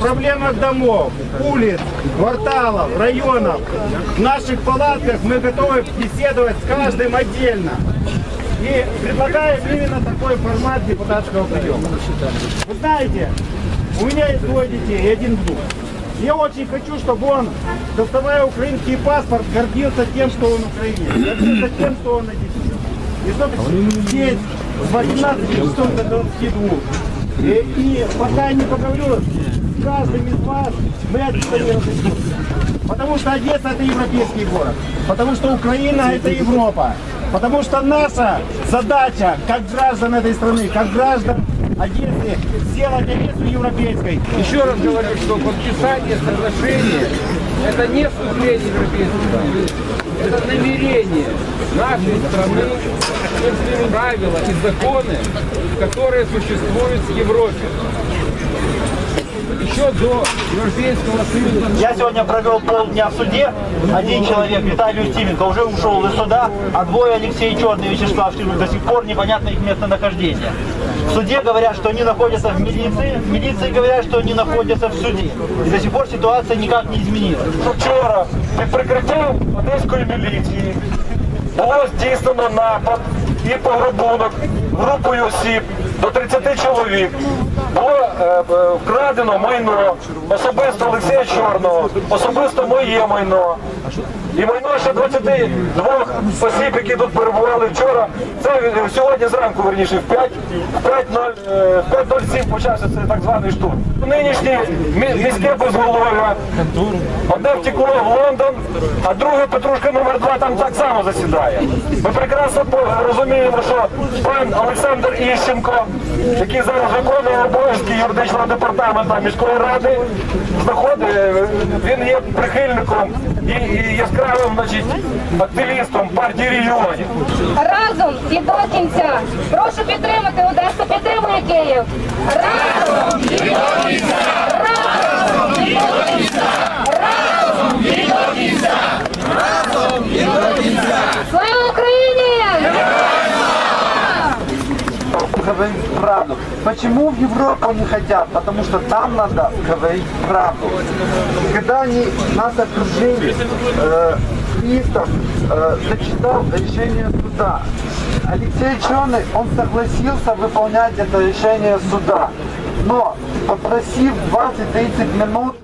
системах домов, улиц, кварталов, районов, в наших палатках мы готовы беседовать с каждым отдельно. И предлагаем именно такой формат депутатского приема. Вы знаете, у меня есть двое детей и один внук. Я очень хочу, чтобы он, доставая украинский паспорт, гордился тем, что он украинец, гордился тем, что он одессит. И чтобы здесь с 18 часов до 22. И, и пока я не поговорю каждым из вас, мы отсюда не разойдемся. Потому что Одесса это европейский город. Потому что Украина это Европа. Потому что наша задача, как граждан этой страны, как граждан Одессы, сделать Одессу европейской. Еще раз говорю, что подписание соглашения – это не Европейский Союз. Это намерение нашей страны правила и законы, которые существуют в Европе Еще до Европейского Союза Я сегодня провел полдня в суде. Один человек, Виталий Устименко, уже ушел из суда, а двое, Алексей Черный и Вячеслав Шилюк, до сих пор непонятно их местонахождение. В суде говорят, что они находятся в милиции, в милиции говорят, что они находятся в суде. И до сих пор ситуация никак не изменилась. Вчора під прикриттям одеської міліції було здійснено напад і пограбунок групою осіб до 30 чоловік. Було е, вкрадено майно, особисто Олексія Чорного, особисто моє майно. І майно ще 22 осіб, які тут перебували вчора. Це е, сьогодні зранку, верніше, в 5, в 5.0, е, 5.07 почався цей так званий штурм. Нинішнє міське безголов'я Одне втекло в Лондон, а друге Петрушка номер 2 там так само засідає. Ми прекрасно розуміємо, що пан Олександр Іщенко, який зараз виконує обов'язки юридичного департаменту міської ради, знаходить, він є прихильником і, і яскравим значить, активістом партії регіонів. Разом і до кінця. Прошу підтримати Одесу, підтримує Київ. Разом Говорить правду. Почему в Европу не хотят? Потому что там надо говорить правду. Когда они нас окружили, э, пристав э, решение суда. Алексей Черный, он согласился выполнять это решение суда. Но попросив 20-30 минут